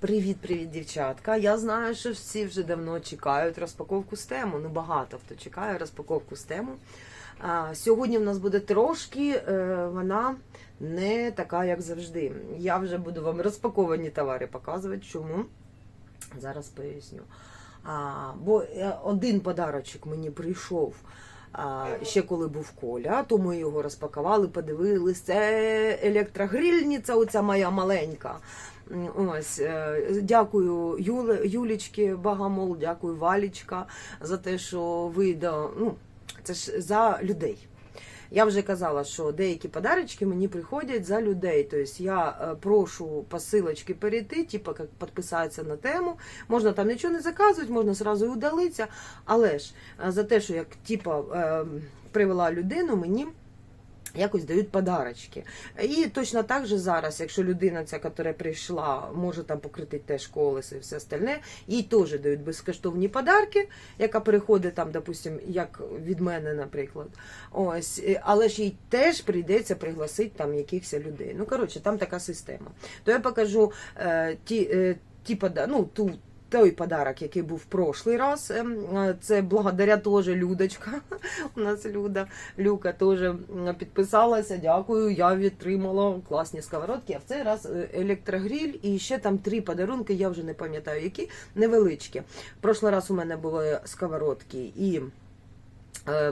Привіт-привіт, дівчатка. Я знаю, що всі вже давно чекають розпаковку з тему. Ну, багато хто чекає розпаковку з тему. А, Сьогодні в нас буде трошки, е, вона не така, як завжди. Я вже буду вам розпаковані товари показувати. Чому? Зараз поясню. А, бо е, один подарочок мені прийшов. А, ще коли був Коля, то ми його розпакували, подивилися. Це електрогрильниця, оця моя маленька. Ось, е, дякую Юлічки Багамол, дякую Валічка за те, що ви до, ну, це ж за людей. Я вже казала, що деякі подарочки мені приходять за людей. Тобто я е, прошу посилочки перейти, типу як підписатися на тему. Можна там нічого не заказувати, можна зразу і удалитися. Але ж е, за те, що як типу, привела людину, мені. Якось дають подарочки. І точно так же зараз, якщо людина, ця, яка прийшла, може там покрити теж колеса і все остальне, їй теж дають безкоштовні подарки, яка переходить там, допустим, як від мене, наприклад. Ось, але ж їй теж прийдеться пригласити там якихось людей. Ну, коротше, там така система. То я покажу е, ті, е, ті пода- ну, ту. Той подарок, який був в прошлий раз, ем, е, це благодаря теж Людочка. У нас Люда, Люка теж підписалася. Дякую. Я відтримала класні сковородки. А в цей раз е, електрогріль і ще там три подарунки. Я вже не пам'ятаю, які невеличкі. В прошлий раз у мене були сковородки і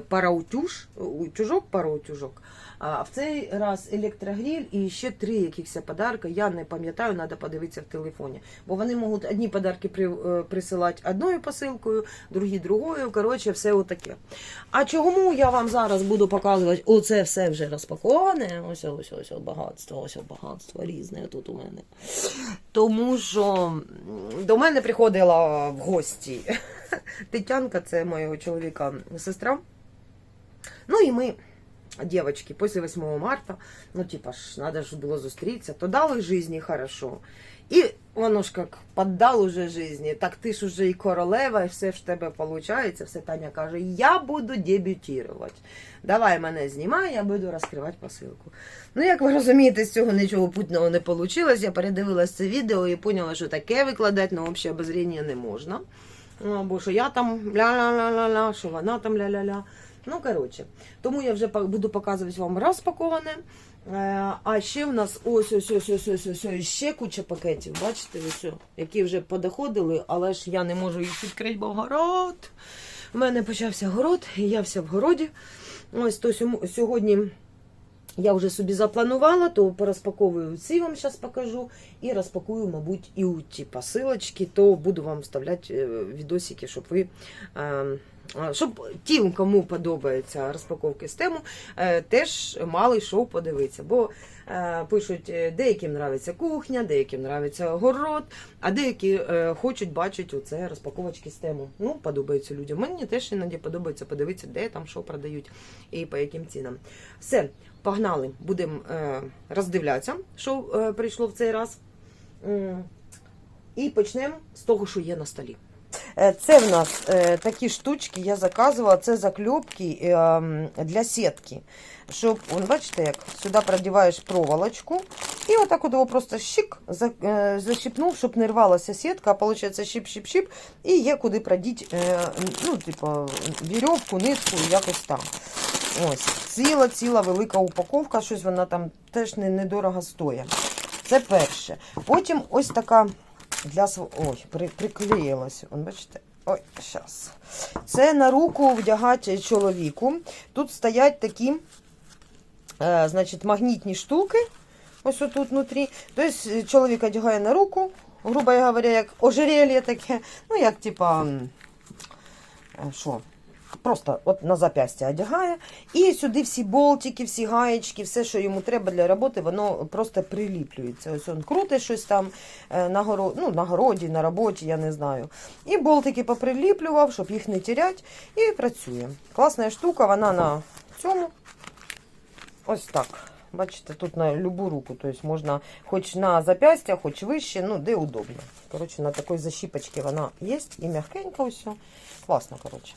параутюж, утюжок, параутюжок. А в цей раз електрогріль і ще три якихось подарка. Я не пам'ятаю, треба подивитися в телефоні. Бо вони можуть одні подарки при, е, присилати одною посилкою, другі другою. Коротше, все отаке. А чому я вам зараз буду показувати? Оце все вже розпаковане. Ось ось ось багатство, ось багатство різне тут у мене. Тому що до мене приходила в гості Тетянка, це моєго чоловіка сестра. Ну і ми, девочки, після 8 марта, ну, типа ж, треба ж було зустрітися, то дали житті хорошо. І воно ж як поддал уже житті, так ти ж уже і королева, і все ж в тебе виходить. Все Таня каже, я буду дебютувати. Давай мене знімай, я буду розкривати посилку. Ну, як ви розумієте, з цього нічого путного не вийшло. Я передивилася це відео і поняла, що таке викладати на обще обозріння не можна. Ну, Бо що я там ля-ля-ля-ля-ля, що вона там ля-ля-ля. Ну, коротше, тому я вже буду показувати вам розпаковане. Е, А ще в нас ось ось ось ось ось ось ось ще куча пакетів. Бачите, ось, які вже подоходили, але ж я не можу їх відкрити, бо город. У мене почався город, і я вся в городі. Ось то сьогодні я вже собі запланувала, то порозпаковую ці вам зараз покажу. І розпакую, мабуть, і у ті посилочки, то буду вам вставляти е, відосики, щоб ви. е, Щоб ті, кому подобаються розпаковки з тему, е, теж мали що подивитися. Бо пишуть, деяким нравиться кухня, деяким нравиться город, а деякі хочуть бачити оце розпаковочки з тему. Ну, подобаються людям. Мені теж іноді подобається подивитися, де там що продають і по яким цінам. Все, погнали, будемо е, роздивлятися, що е, прийшло в цей раз. І почнемо з того, що є на столі. Е, Це в нас такі штучки, я заказувала, це закльопки для сітки. Щоб, вон, бачите, як сюди продіваєш проволочку, і отак от його просто щик за, защипнув, щоб не рвалася сітка, а виходить щип-щип-щип, і є куди продіти, е, ну, типу, вірьовку, нитку, якось там. Ось, ціла, ціла велика упаковка, щось вона там теж не, недорого стоїть. Це перше. Потім ось така для св... Ой, при, приклеїлась. Вон, бачите? Ой, зараз. Це на руку вдягати чоловіку. Тут стоять такі, е, значить, магнітні штуки. Ось отут внутрі. Тобто чоловік одягає на руку, грубо говоря, як ожерелье таке. Ну, як типа. е, Що? Просто от на запястя одягає. І сюди всі болтики, всі гаєчки, все, що йому треба для роботи, воно просто приліплюється. Ось він крутить щось там е, на, горо... ну, на городі, на роботі, я не знаю. І болтики поприліплював, щоб їх не тіряти, і працює. Класна штука, вона на цьому. Ось так. Бачите, тут на любу руку, тобто можна хоч на запястя, хоч вище, ну де удобно. Коротше, на такій защіпочці вона є і м'ягкенько все. Класно, коротше.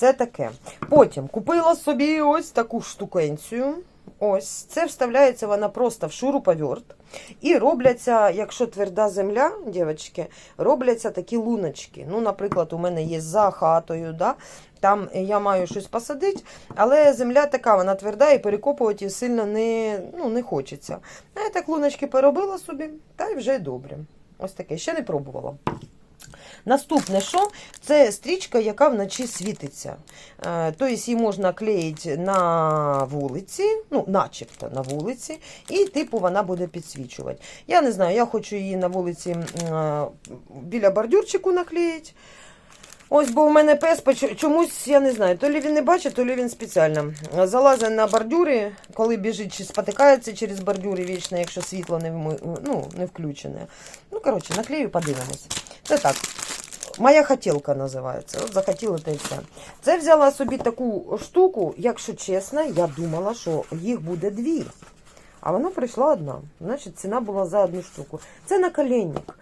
Це таке. Потім купила собі ось таку штукенцію. Ось, це вставляється вона просто в шуруповерт. І робляться, якщо тверда земля, дівчатки, робляться такі луночки. Ну, наприклад, у мене є за хатою, да? там я маю щось посадити, але земля така, вона тверда і перекопувати її сильно не, ну, не хочеться. А я так луночки поробила собі, та й вже добре. Ось таке, ще не пробувала. Наступне що? Це стрічка, яка вночі світиться. Е, Тобто її можна клеїти на вулиці, ну, начебто на вулиці, і типу вона буде підсвічувати. Я не знаю, я хочу її на вулиці е, біля бордюрчику наклеїти. Ось, бо у мене пес чомусь, я не знаю, то лі він не бачить, то лі він спеціально. Залазить на бордюри, коли біжить чи спотикається через бордюри вічно, якщо світло не, ну, не включене. Ну, коротше, наклею, подивимось. Це так. Моя хотілка називається. От захотіла й все. Це взяла собі таку штуку, якщо чесно, я думала, що їх буде дві. А вона прийшла одна. Значить, ціна була за одну штуку. Це наколенник.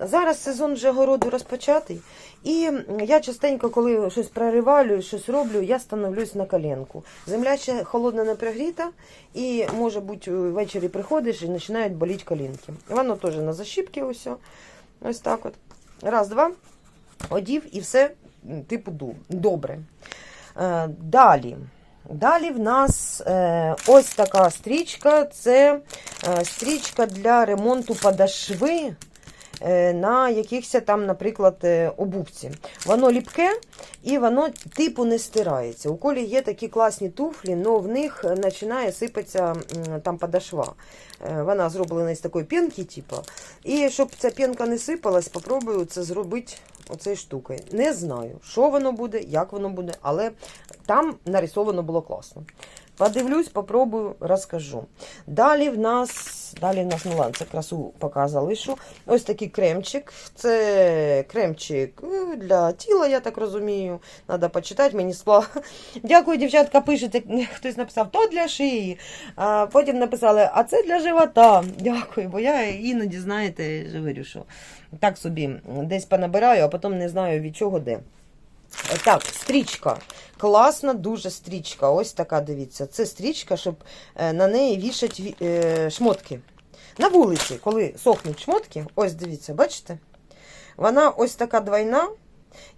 Зараз сезон вже городу розпочатий. І я частенько, коли щось проривалю, щось роблю, я становлюсь на коленку. Земля ще холодна не пригріта, і може бути ввечері приходиш і починають боліти колінки. Воно теж на защіпки ось. Ось так от. Раз, два. Одів і все, типу, добре. Е, далі. Далі в нас е, ось така стрічка. Це е, стрічка для ремонту подошви на якихось там, наприклад, е, обувці. Воно ліпке і воно типу не стирається. У колі є такі класні туфлі, але в них починає сипатися там подошва. Е, Вона зроблена із такої пінки, типу. І щоб ця пінка не сипалась, попробую це зробити оцею штукою. Не знаю, що воно буде, як воно буде, але там нарисовано було класно. Подивлюсь, попробую, розкажу. Далі в нас, далі в нас, ну ладно, це красу поки залишу. Ось такий кремчик. Це кремчик е, для тіла, я так розумію. Треба почитати, мені спла. Дякую, дівчатка, пишете. Хтось написав, то для шиї. А потім написали, а це для живота. Дякую, бо я іноді, знаєте, говорю, що так собі десь понабираю, а потім не знаю від чого де. Так, стрічка. Класна дуже стрічка. Ось така, дивіться. Це стрічка, щоб е, на неї вішать е, шмотки. На вулиці, коли сохнуть шмотки, ось дивіться, бачите? Вона ось така двойна.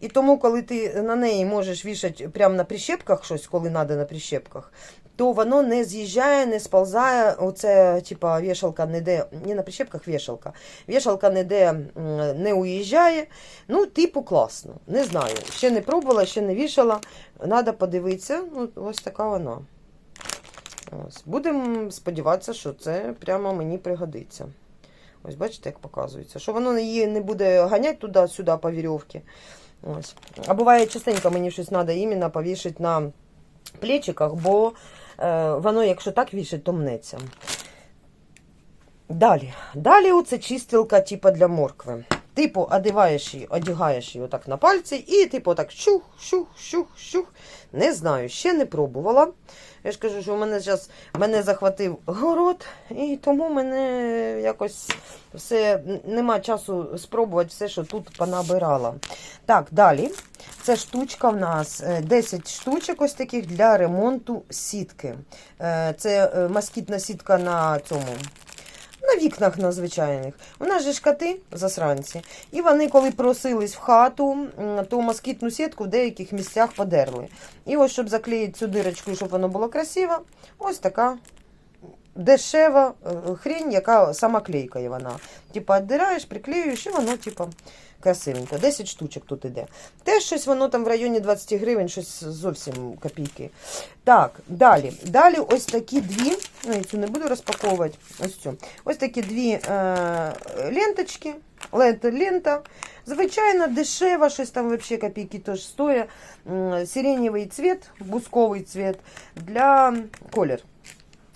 І тому, коли ти на неї можеш вішати прямо на прищепках щось, коли треба на прищепках, то воно не з'їжджає, не сползає. Оце, типа, вішалка не де, не на прищепках вішалка. Вішалка не де не уїжджає. Ну, типу, класно. Не знаю. Ще не пробувала, ще не вішала. Треба подивитися. Ну, ось така вона. Ось. Будемо сподіватися, що це прямо мені пригодиться. Ось бачите, як показується. Що воно її не буде ганяти туди-сюди по вірьовці. Ось. А буває частенько мені щось треба іменно повішати на плечиках, бо воно, якщо так вішать, то мнеться. Далі. Далі оце чистилка, типу, для моркви. Типу, одягаєш її, одягаєш її отак на пальці і, типу, отак щух, щух, щух, щух. Не знаю, ще не пробувала. Я ж кажу, що в мене зараз мене захватив город, і тому мене якось все нема часу спробувати все, що тут понабирала. Так, далі. Це штучка в нас е, 10 штучок ось таких для ремонту сітки. Е, Це е, москітна сітка на цьому. На вікнах на звичайних. У нас же ж коти засранці. І вони, коли просились в хату, то москітну сітку в деяких місцях подерли. І ось, щоб заклеїти цю дирочку, щоб воно було красиво, ось така дешева е, хрінь, яка сама клейкає вона. Типа, віддираєш, приклеюєш, і воно, типа, красивенько. 10 штучок тут іде. Теж щось воно там в районі 20 гривень, щось зовсім копійки. Так, далі. Далі ось такі дві. Ну, я цю не буду розпаковувати. Ось цю. Ось такі дві е, ленточки. Лента, лента. Звичайно, дешево, щось там взагалі копійки теж стоїть. Сиреневий цвіт, бусковий цвіт для колір.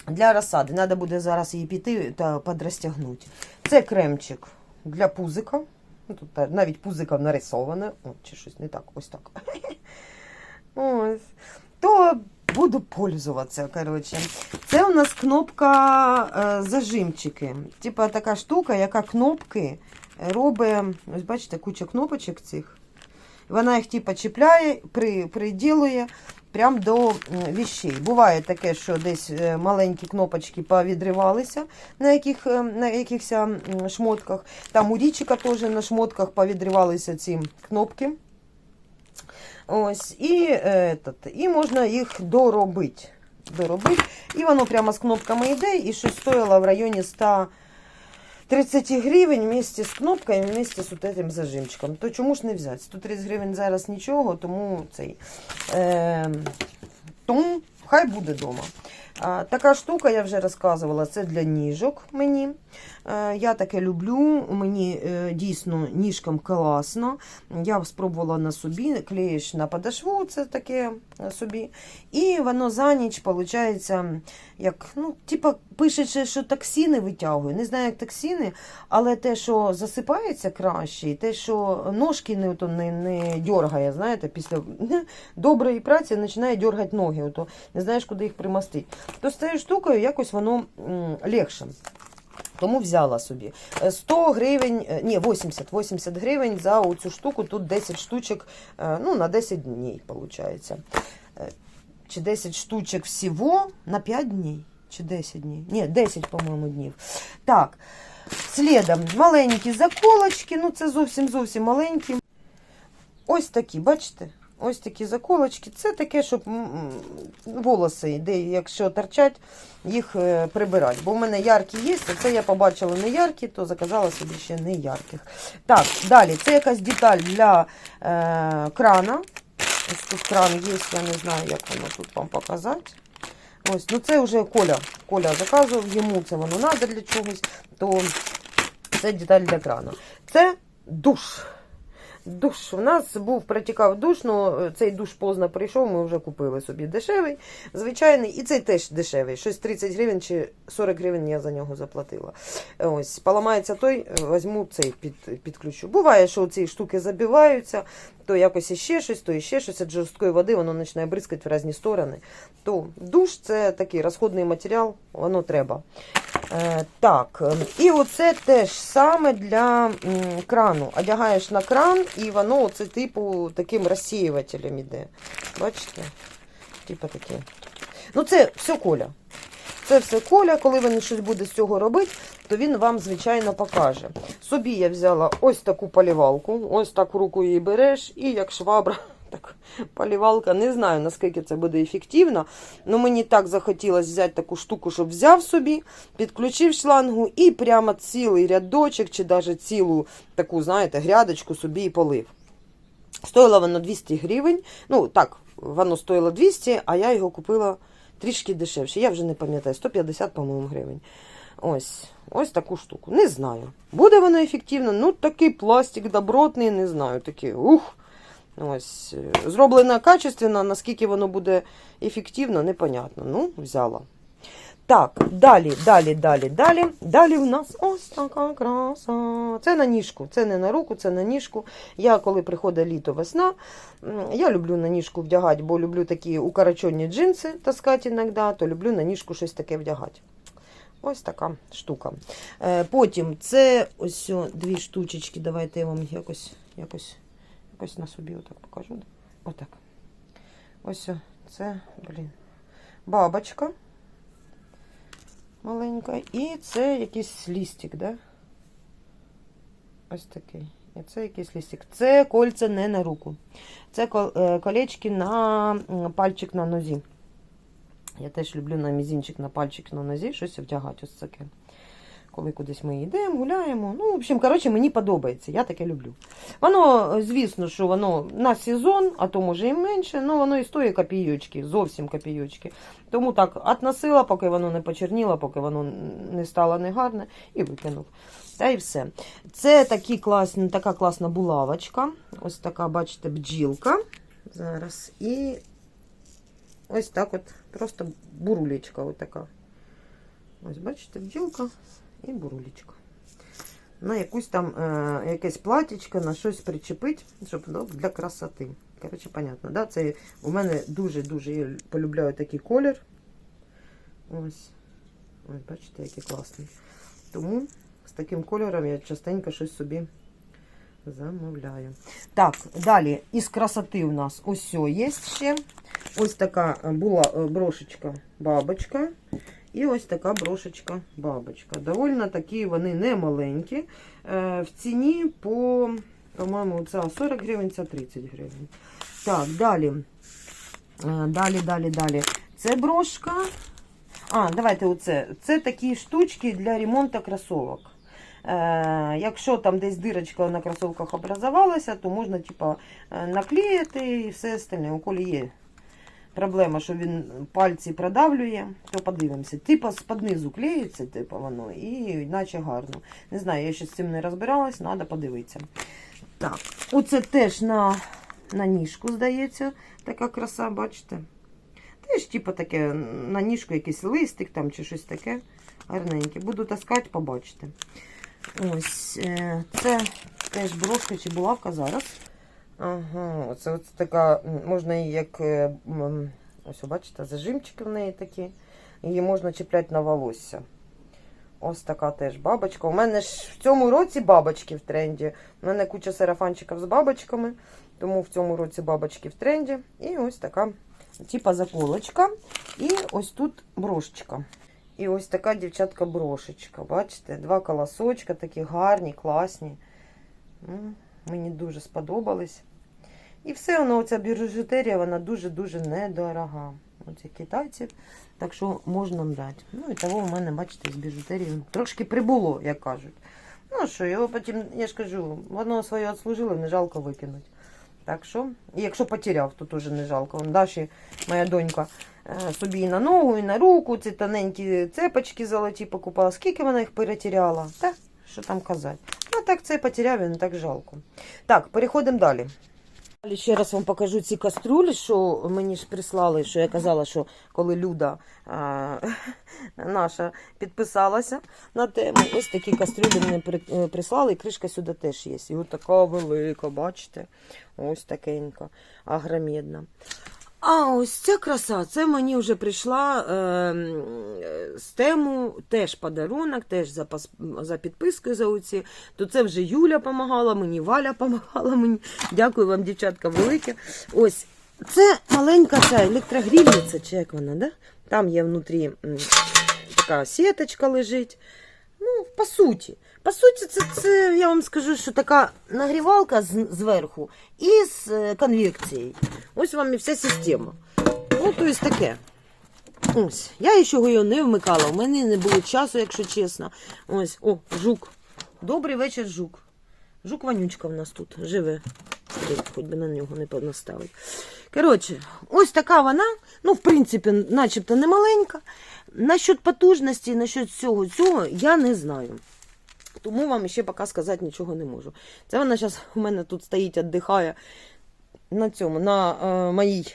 Для розсади. Треба буде зараз її піти та подрозтягнути. Це кремчик для пузика. Ну, Тут навіть пузика нарисоване. О, чи щось не так, ось так. Ось. То буду пользуватися. Коротше. Це у нас кнопка е, зажимчики. Типа така штука, яка кнопки робить. Ось бачите, куча кнопочок цих. Вона їх типа чіпляє, при, приділує, прям до м, віщей. Буває таке, що десь е, маленькі кнопочки повідривалися на, яких, е, на якихось шмотках. Там у річика теж на шмотках повідривалися ці кнопки. Ось, і, і можна їх доробити. доробити. І воно прямо з кнопками йде, і щось стоїло в районі 130 гривень вместе з кнопкою, вместе з цим зажимчиком. То чому ж не взяти? 130 гривень зараз нічого, тому цей. Е, тому хай буде вдома. Така штука, я вже розказувала, це для ніжок мені. Е, я таке люблю, мені е, дійсно ніжкам класно. Я спробувала на собі, клеїш на подошву, це таке е, собі. І воно за ніч, виходить, як, ну, типа, пише, що токсини витягує. Не знаю, як токсини, але те, що засипається краще, і те, що ножки не, то не, не дергає, знаєте, після доброї праці починає дергати ноги, ото не знаєш, куди їх примастити. То з цією штукою якось воно легше. Тому взяла собі. Е, 100 гривень, е, ні, 80, 80 гривень за оцю штуку, тут 10 штучок, е, ну, на 10 днів, виходить. Чи 10 штучок всього на 5 днів, чи 10 днів? Ні, 10, по-моєму, днів. Так, слідом маленькі заколочки, ну це зовсім зовсім маленькі. Ось такі, бачите? Ось такі заколочки. Це таке, щоб волоси, де якщо торчать, їх е, прибирати. Бо в мене яркі є, це я побачила не яркі, то заказала собі ще не ярких. Так, далі, це якась деталь для е, крана. Ось тут кран є, я не знаю, як воно тут вам показати. Ось, ну це вже Коля. Коля заказував, йому це воно треба для чогось, то це деталь для крану. Це душ. Душ. У нас був протікав душ, але цей душ поздно прийшов, ми вже купили собі дешевий, звичайний, і цей теж дешевий. Щось 30 гривень чи 40 гривень я за нього заплатила. Ось, поламається той, візьму цей під, підключу. Буває, що ці штуки забиваються, то якось іще щось, то іще щось від жорсткої води, воно починає бризкати в різні сторони. То душ це такий розходний матеріал, воно треба. Е, так, і оце теж саме для м, крану. Одягаєш на кран, і воно це типу таким розсіювателем іде. Бачите? Типа таке. Ну, це все коля. Це все коля, коли він щось буде з цього робити, то він вам, звичайно, покаже. Собі я взяла ось таку полівалку, ось так в руку її береш, і як швабра, так полівалка. Не знаю, наскільки це буде ефективно. але мені так захотілося взяти таку штуку, щоб взяв собі, підключив шлангу і прямо цілий рядочок, чи навіть цілу таку, знаєте, грядочку собі і полив. Стоїло воно 200 гривень. Ну, так, воно стоїло 200, а я його купила трішки дешевше. Я вже не пам'ятаю, 150, по-моєму, гривень. Ось, ось таку штуку. Не знаю. Буде воно ефективно? Ну, такий пластик добротний, не знаю. Такий, ух. Ось. е, Зроблено качественно, наскільки воно буде ефективно, непонятно. Ну, взяла. Так, далі, далі, далі, далі. Далі в нас ось така краса. Це на ніжку, це не на руку, це на ніжку. Я, коли приходить літо, весна, я люблю на ніжку вдягати, бо люблю такі укорочені джинси таскати іноді, то люблю на ніжку щось таке вдягати. Ось така штука. Е, потім це ось дві штучечки. Давайте я вам якось, якось, якось на собі отак покажу. Отак. Ось це, блін, бабочка маленька. І це якийсь лістик, да? Ось такий. І це якийсь лістик. Це кольця не на руку. Це е, колечки на пальчик на нозі. Я теж люблю на мізинчик, на пальчик на нозі щось вдягати. Ось таке. Коли кудись ми йдемо, гуляємо. Ну, в общем, коротше, мені подобається. Я таке люблю. Воно, звісно, що воно на сезон, а то може і менше, але воно і стоїть копійочки, зовсім копійочки. Тому так, относила, поки воно не почерніло, поки воно не стало негарне, і викинув. Та й все. Це такі класні, така класна булавочка. Ось така, бачите, бджілка. Зараз. І ось так от, просто бурулечка отака. Ось, бачите, бджілка і бурулечка. На якусь там е, якесь платічко, на щось причепить, щоб ну, для красоти. Коротше, понятно, да? Це у мене дуже-дуже полюбляю такий колір. Ось. Ось, бачите, який класний. Тому з таким кольором я частенько щось собі замовляю. Так, далі із красоти у нас ось о є ще. Ось така була е, брошечка бабочка. І ось така брошечка бабочка. Довольно такі вони не маленькі. Е, В ціні по, по-моєму, це 40 гривень, це 30 гривень. Так, далі. Е, Далі, далі, далі. Це брошка. А, давайте оце. Це такі штучки для ремонту кросовок. Е, якщо там десь дирочка на кросовках образувалася, то можна типа, е, наклеїти і все остальне. У колі є проблема, що він пальці продавлює, то подивимося. Типа з-під низу клеїться, типа воно, і наче гарно. Не знаю, я ще з цим не розбиралась, треба подивитися. Так, оце теж на, на ніжку, здається, така краса, бачите? Теж, типу, таке на ніжку якийсь листик там чи щось таке. Гарненьке. Буду таскати, побачите. Ось е, це теж брошка чи булавка зараз. Ага, це от така, можна її як. е, Ось, бачите, зажимчики в неї такі. Її можна чіпляти на волосся. Ось така теж бабочка. У мене ж в цьому році бабочки в тренді. У мене куча сарафанчиків з бабочками, тому в цьому році бабочки в тренді. І ось така, типа заколочка. І ось тут брошечка. І ось така дівчатка брошечка. Бачите? Два колосочка, такі гарні, класні. Мені дуже сподобались. І все воно, оця біжутерія, вона дуже-дуже недорога. Оці китайців. Так що можна брати. Ну і того у мене, бачите, з біжутерією трошки прибуло, як кажуть. Ну що, його потім, я ж кажу, воно своє відслужило, не жалко викинути. Так що, і якщо потеряв, то теж не жалко. Вон Даші, моя донька, е, собі і на ногу, і на руку ці тоненькі цепочки золоті покупала. Скільки вона їх перетеряла? Та, що там казати. Ну так це потеряв, і не так жалко. Так, переходимо далі. Ще раз вам покажу ці каструлі, що мені ж прислали, що я казала, що коли Люда а, наша підписалася на тему, ось такі каструлі мені е, прислали, і кришка сюди теж є. І от така велика, бачите? Ось такенька, агромедна. А ось ця краса, це мені вже прийшла е, з тему, теж подарунок, теж за, за підпискою за оці. То це вже Юля допомагала мені, Валя допомагала мені. Дякую вам, дівчатка, велике. Ось це маленька ця електрогрільниця, чи як вона, да? Там є внутрі така сіточка лежить. Ну, по суті. По суті, це, це я вам скажу, що така нагрівалка з, зверху і з е, конвекцією. Ось вам і вся система. Ну, то есть таке. Ось. Я ще його не вмикала. У мене не було часу, якщо чесно. Ось, о, жук. Добрий вечір, жук. Жук вонючка в нас тут живе. Хоч би на нього не понаставити. Коротше, ось така вона. Ну, в принципі, начебто не маленька. Насчет потужності, насчет всього цього я не знаю. Тому вам ще поки сказати нічого не можу. Це вона зараз у мене тут стоїть, віддихає на цьому, на е, моїй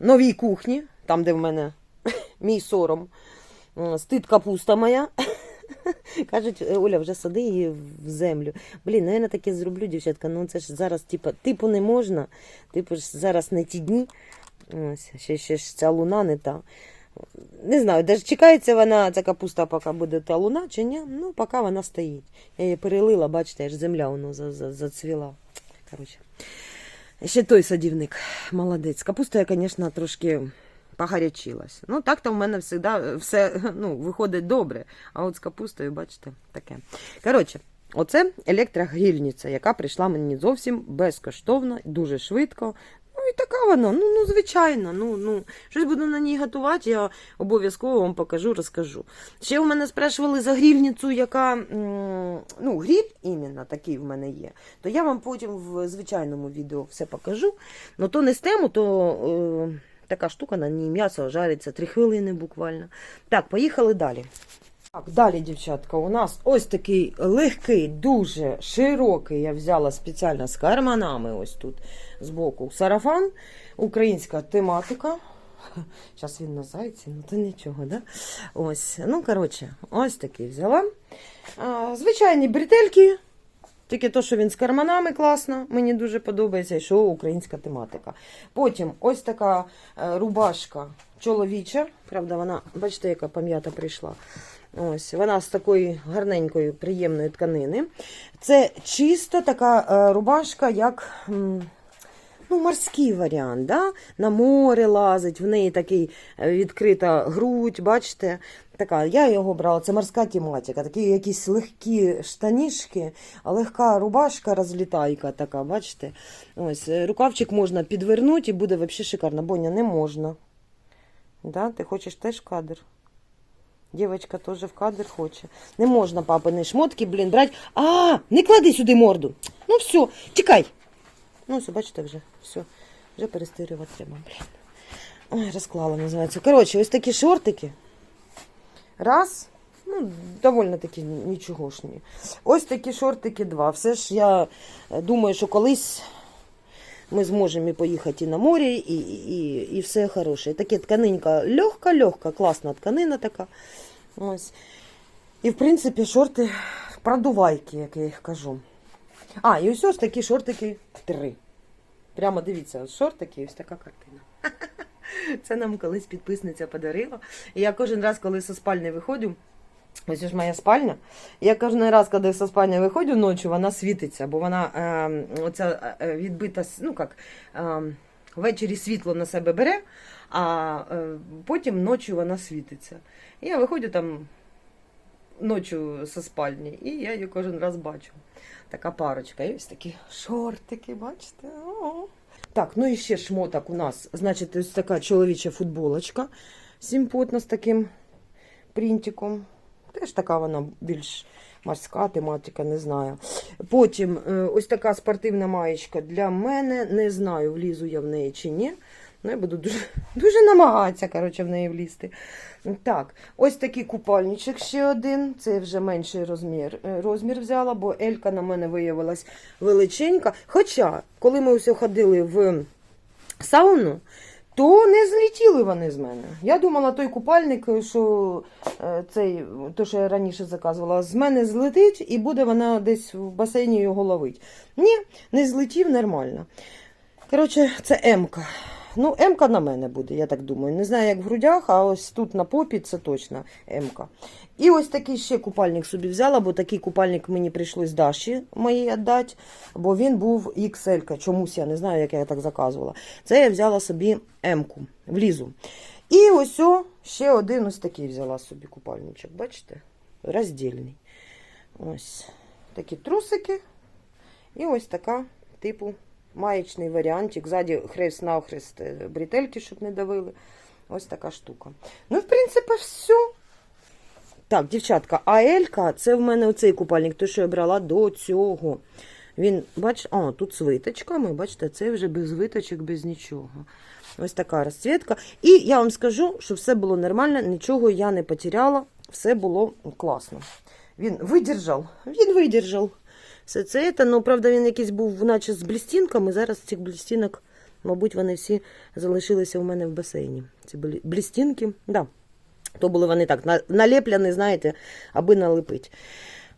новій кухні, там, де в мене мій сором. Стид капуста моя. Кажуть, «Е, Оля, вже сади її в землю. Блін, ну я таке зроблю, дівчатка. Ну це ж зараз, типу, типу не можна. Типу ж зараз не ті дні. Ось, ще, ще ж ця луна не та. Не знаю, де ж чекається вона, ця капуста, поки буде та луна, чи ні. Ну, поки вона стоїть. Я її перелила, бачите, аж земля воно за- за- зацвіла. Коротше. Ще той садівник молодець. Капуста я, звісно, трошки погарячилась. Ну, так-то в мене завжди все ну, виходить добре. А от з капустою, бачите, таке. Коротше, оце електрогрільниця, яка прийшла мені зовсім безкоштовно, дуже швидко. Ну і така вона, ну, ну звичайно. Ну, ну, щось буду на ній готувати, я обов'язково вам покажу, розкажу. Ще у мене спрашували за грільницю, яка ну, гріль іменно такий в мене є. То я вам потім в звичайному відео все покажу. Ну то не з тему, то е, така штука, на ній м'ясо жариться 3 хвилини буквально. Так, поїхали далі. Так, далі, дівчатка, у нас ось такий легкий, дуже широкий. Я взяла спеціально з карманами. Ось тут збоку сарафан, українська тематика. Зараз він на зайці, ну то нічого, да? Ось, ну, коротше, ось такий взяла. А, звичайні бретельки. Тільки то, що він з карманами класно, мені дуже подобається, і що українська тематика. Потім ось така е, рубашка чоловіча. Правда, вона, бачите, яка пам'ята прийшла. Ось, вона з такої гарненької, приємної тканини. Це чисто така е, рубашка, як ну, морський варіант. Да? На море лазить, в неї такий е, відкрита грудь, бачите? Така, я його брала, це морська тематика, такі якісь легкі штанішки, легка рубашка, розлітайка така, бачите? Ось, е, рукавчик можна підвернути і буде взагалі шикарно. Боня, не можна. Да? Ти хочеш теж кадр? Дівчинка теж в кадр хоче. Не можна папини шмотки, блін, брати. А, не клади сюди морду. Ну все, тікай. Ну, все, бачите, вже. Все. Вже перестирювати треба, блін. Розклала, називається. Коротше, ось такі шортики. Раз. Ну, довольно таки нічогошні. Ось такі шортики два. Все ж я е, думаю, що колись ми зможемо і поїхати і на морі, і, і, і все хороше. Таке тканинка легка-легка, класна тканина така. Ось. І, в принципі, шорти продувайки, як я їх кажу. А, і ось ось такі шортики три. Прямо дивіться, ось шортики ось така картина. Це нам колись підписниця подарила. І я кожен раз, коли зі спальні виходжу, ось ж моя спальня. Я кожен раз, коли зі спальні виходжу ночі, вона світиться, бо вона е, оця відбита, ну як, е, ввечері світло на себе бере, а е, потім ночі вона світиться. Я виходжу там ночі зі спальні, і я її кожен раз бачу. Така парочка. І ось такі шортики, бачите? О. Так, ну і ще шмоток у нас. Значить, ось така чоловіча футболочка симпотна з таким принтиком. Теж така вона більш морська тематика, не знаю. Потім е, ось така спортивна маєчка для мене. Не знаю, влізу я в неї чи ні. Ну, я буду дуже, дуже намагатися, коротше, в неї влізти. Так, ось такий купальничок ще один. Це вже менший розмір, е, розмір взяла, бо Елька на мене виявилась величенька. Хоча, коли ми все ходили в сауну, то не злетіли вони з мене. Я думала, той купальник, що е, цей, то, що я раніше заказувала, з мене злетить і буде вона десь в басейні його ловить. Ні, не злетів нормально. Коротше, це М-ка. Ну, М-ка на мене буде, я так думаю. Не знаю, як в грудях, а ось тут на попі це точно М-ка. І ось такий ще купальник собі взяла, бо такий купальник мені прийшлось Даші моїй віддати, бо він був XL. Чомусь я не знаю, як я так заказувала. Це я взяла собі М-ку, влізу. І ось о, ще один ось такий взяла собі купальничок. Бачите? Роздільний. Ось такі трусики. І ось така, типу, маєчний варіантик. Ззаді хрест-навхрест е, бретельки, щоб не давили. Ось така штука. Ну, в принципі, все. Так, дівчатка, а Елька, це в мене оцей купальник, той, що я брала до цього. Він, бач, а, тут з виточками, бачите, це вже без виточок, без нічого. Ось така розцвітка. І я вам скажу, що все було нормально, нічого я не потеряла, все було класно. Він видержав, він видержав. Все це, ну, правда, він якийсь був, наче з блістінками. Зараз цих блістінок, мабуть, вони всі залишилися у мене в басейні. Ці блі- блістінки, да. То були вони так на- налеплені, знаєте, аби налепить.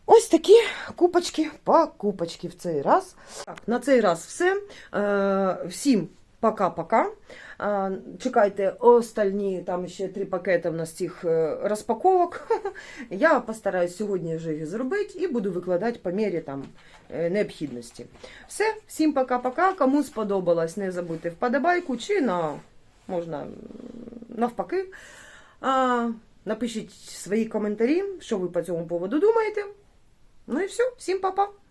Ось такі купочки, покупочки в цей раз. Так, на цей раз все. Е, всім пока-пока. Чекайте остальні, там ще три пакети в нас цих е, розпаковок. Я постараюсь сьогодні вже їх зробити і буду викладати по мірі там, е, необхідності. Все, всім пока-пока. Кому сподобалось, не забудьте вподобайку чи на можна навпаки. Напишіть свої коментарі, що ви по цьому поводу думаєте. Ну і все, всім па-па!